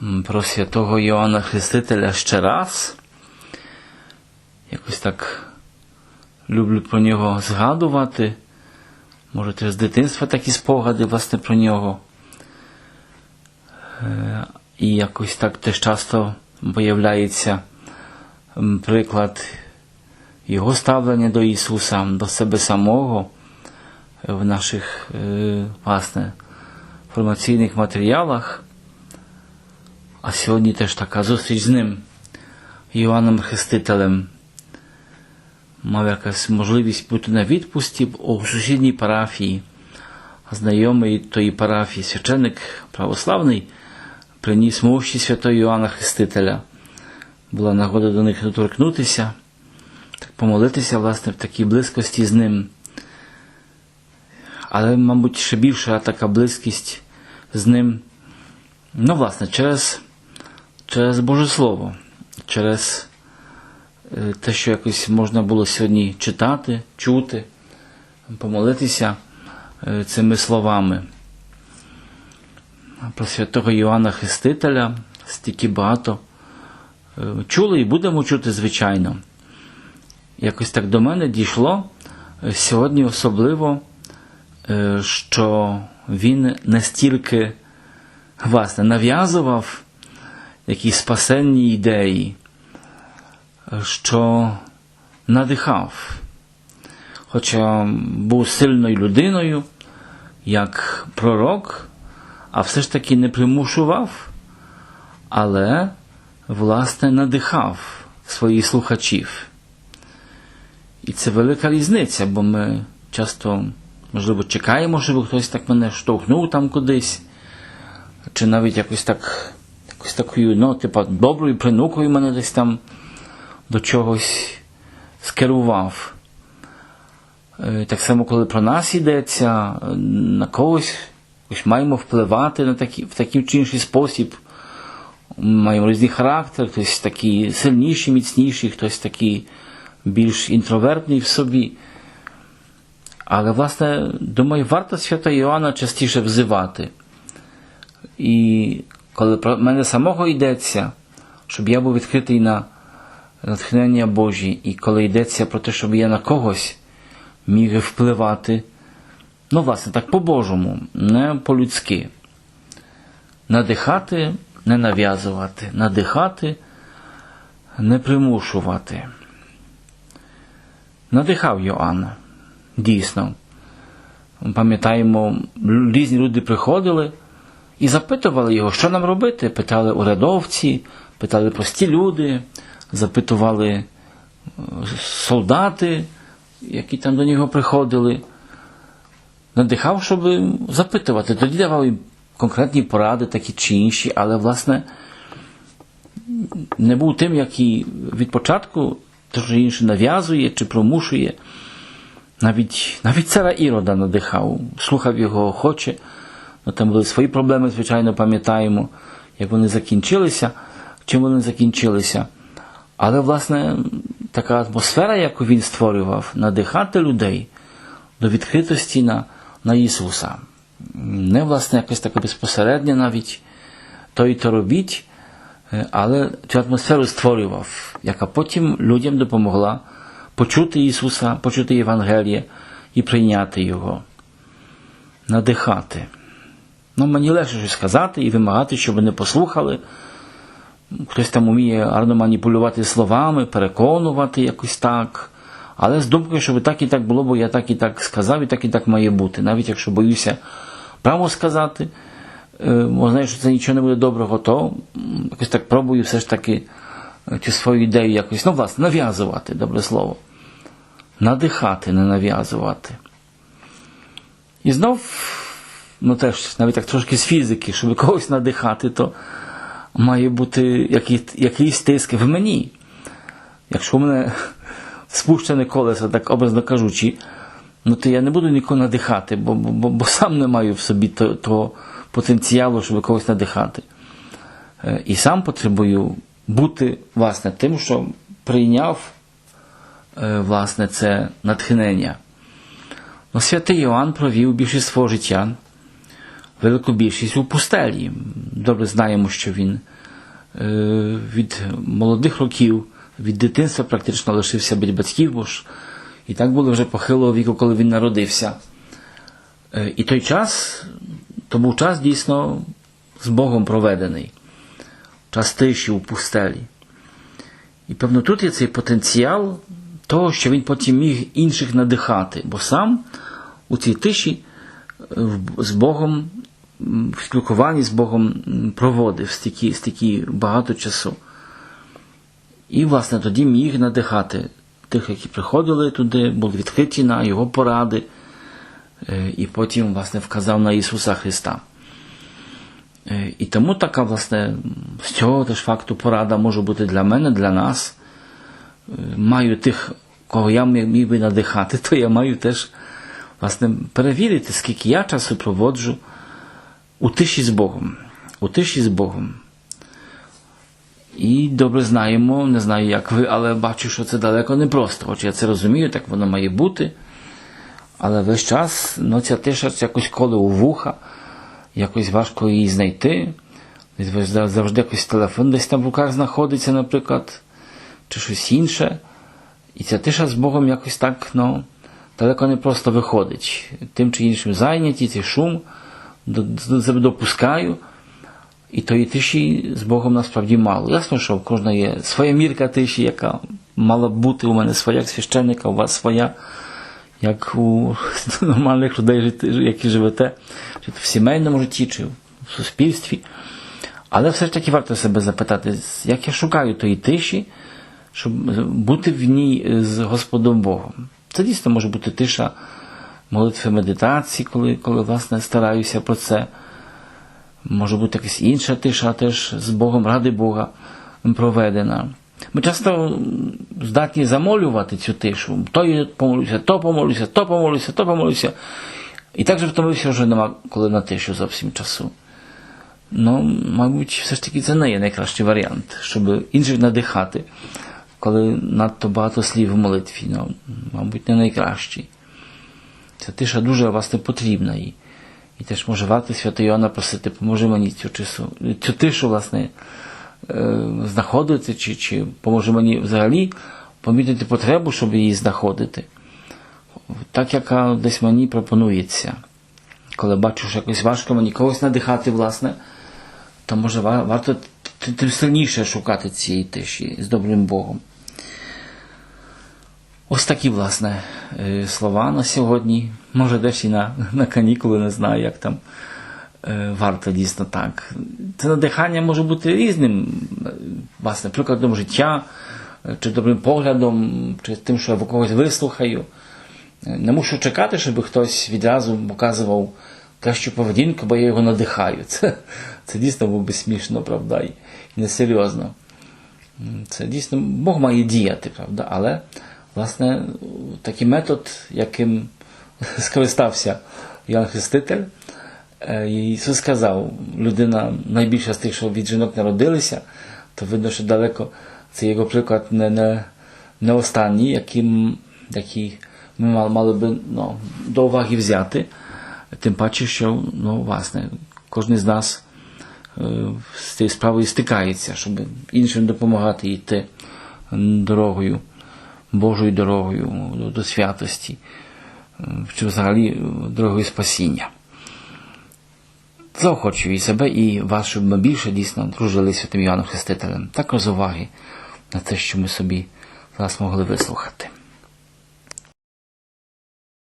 про святого Йоанна Хрестителя ще раз. Якось так люблю про нього згадувати. Може, теж з дитинства такі спогади, власне, про нього. Е, І якось так теж часто виявляється приклад його ставлення до Ісуса, до себе самого в наших е, власне, формаційних матеріалах. А сьогодні теж така зустріч з ним, Іоанном Хрестителем. Мав якась можливість бути на відпусті у сусідній парафії. Знайомий тої парафії священник православний приніс мощі святого Іоанна Хрестителя. Була нагода до них доторкнутися, так помолитися, власне, в такій близькості з ним. Але, мабуть, ще більша така близькість з ним, ну, власне, через, через Боже Слово, через е, те, що якось можна було сьогодні читати, чути, помолитися е, цими словами. Про святого Йоанна Хрестителя стільки багато е, чули і будемо чути, звичайно. Якось так до мене дійшло сьогодні особливо, що він настільки власне нав'язував якісь спасенні ідеї, що надихав. Хоча був сильною людиною, як пророк, а все ж таки не примушував, але, власне, надихав своїх слухачів. І це велика різниця, бо ми часто, можливо, чекаємо, щоб хтось так мене штовхнув там кудись, чи навіть якось так, якось такою, ну, типа, доброю принукою мене десь там до чогось скерував. Е, Так само, коли про нас йдеться, на когось ось маємо впливати на такі, в такий чи інший спосіб. Маємо різний характер, хтось такий сильніший, міцніший, хтось такий більш інтровертний в собі. Але, власне, думаю, варто свята Іоанна частіше взивати. І коли про мене самого йдеться, щоб я був відкритий на натхнення Божі, і коли йдеться про те, щоб я на когось міг впливати, ну, власне, так по-божому, не по-людськи. Надихати, не нав'язувати, надихати, не примушувати. Надихав Йоанна, дійсно. Пам'ятаємо, різні люди приходили і запитували його, що нам робити. Питали урядовці, питали прості люди, запитували е, солдати, які там до нього приходили. Надихав, щоб запитувати. Тоді давав їм конкретні поради, такі чи інші, але, власне, не був тим, який від початку що інше нав'язує чи промушує. Навіть навіть цара Ірода надихав, слухав його охоче. Ну, там були свої проблеми, звичайно, пам'ятаємо, як вони закінчилися, чим вони закінчилися. Але, власне, така атмосфера, яку він створював, надихати людей до відкритості на, на Ісуса. Не, власне, якось таке безпосереднє навіть то і то робіть, але цю атмосферу створював, яка потім людям допомогла почути Ісуса, почути Євангеліє і прийняти Його, надихати. Ну, мені легше щось сказати і вимагати, щоб вони послухали. Хтось там уміє гарно маніпулювати словами, переконувати якось так. Але з думкою, щоб так і так було, бо я так і так сказав, і так і так має бути. Навіть якщо боюся право сказати, бо знаю, що це нічого не буде доброго, то якось так пробую все ж таки цю свою ідею якось, ну, власне, нав'язувати, добре слово. Надихати, не нав'язувати. І знов, ну теж, навіть так трошки з фізики, щоб когось надихати, то має бути який, якийсь тиск в мені. Якщо в мене спущене колесо, так образно кажучи, ну то я не буду нікого надихати, бо, бо, бо сам не маю в собі того. То, потенціалу, щоб когось надихати. І сам потребую бути власне, тим, що прийняв власне, це натхнення. Ну, Святий Йоанн провів більшість свого життя велику більшість у пустелі. Добре знаємо, що він від молодих років, від дитинства практично лишився біля батьків, бо ж і так було вже похилого віку, коли він народився. І той час, то був час дійсно з Богом проведений, час тиші у пустелі. І певно, тут є цей потенціал того, що він потім міг інших надихати, бо сам у цій тиші з Богом, в спілкуванні з Богом проводив стільки, стільки багато часу. І, власне, тоді міг надихати тих, які приходили туди, були відкриті на його поради, е, і потім, власне, вказав на Ісуса Христа. Е, І тому така, власне, з цього теж факту порада може бути для мене, для нас. Е, Маю тих, кого я міг би надихати, то я маю теж власне, перевірити, скільки я часу проводжу у тиші з Богом. У тиші з Богом. І добре знаємо, не знаю, як ви, але бачу, що це далеко не просто. Хоч я це розумію, так воно має бути. Але весь час ну, ця тиша якось коле у вуха, якось важко її знайти. Завжди якийсь телефон десь там в руках знаходиться, наприклад, чи щось інше. І ця тиша з Богом якось так ну, далеко не просто виходить. Тим чи іншим зайняті, цей шум себе допускаю. І тої тиші з Богом насправді мало. Ясно, що в кожна є своя мірка тиші, яка мала бути у мене своя як священника, у вас своя, як у нормальних людей, які живете, чи в сімейному житті, чи в суспільстві. Але все ж таки варто себе запитати, як я шукаю тої тиші, щоб бути в ній з Господом Богом. Це дійсно може бути тиша молитви медитації, коли, коли власне стараюся про це. Може бути якась інша тиша теж з Богом, ради Бога проведена. Ми часто здатні замолювати цю тишу. То помолюся, то помолюся, то помолюся, то помолюся. І так же втомився, вже нема коли на тишу зовсім часу. Ну, мабуть, все ж таки це не є найкращий варіант, щоб інших надихати, коли надто багато слів в молитві. Ну, мабуть, не найкращий. Ця тиша дуже власне потрібна. І, і теж може варто свято Йоанна просити, поможи мені цю тишу, цю тишу, власне, е, знаходити, чи, чи поможе мені взагалі помітити потребу, щоб її знаходити. Так, яка десь мені пропонується. Коли бачу, що якось важко мені когось надихати, власне, то може варто тим сильніше шукати цієї тиші з добрим Богом. Ось такі, власне, е, слова на сьогодні. Може, десь і на, на канікули, не знаю, як там е, варто дійсно так. Це надихання може бути різним, е, власне, прикладом життя, чи добрим поглядом, чи тим, що я в когось вислухаю. Не мушу чекати, щоб хтось відразу показував кращу поведінку, бо я його надихаю. Це, це дійсно було би смішно, правда, і несерйозно. Це дійсно Бог має діяти, правда, але власне такий метод, яким скористався Ян Хреститель, е, і Ісус сказав, людина найбільша з тих, що від жінок народилися, то видно, що далеко це його приклад не, не, не останній, яким, який ми мали, мали би ну, до уваги взяти. Тим паче, що ну, власне, кожен з нас е, з цією справою стикається, щоб іншим допомагати йти дорогою, Божою дорогою до, до святості, чи взагалі е, дорогою спасіння. Заохочую і себе, і вас, щоб ми більше дійсно дружили Святим Іоанном Хрестителем. Також з уваги на те, що ми собі зараз могли вислухати.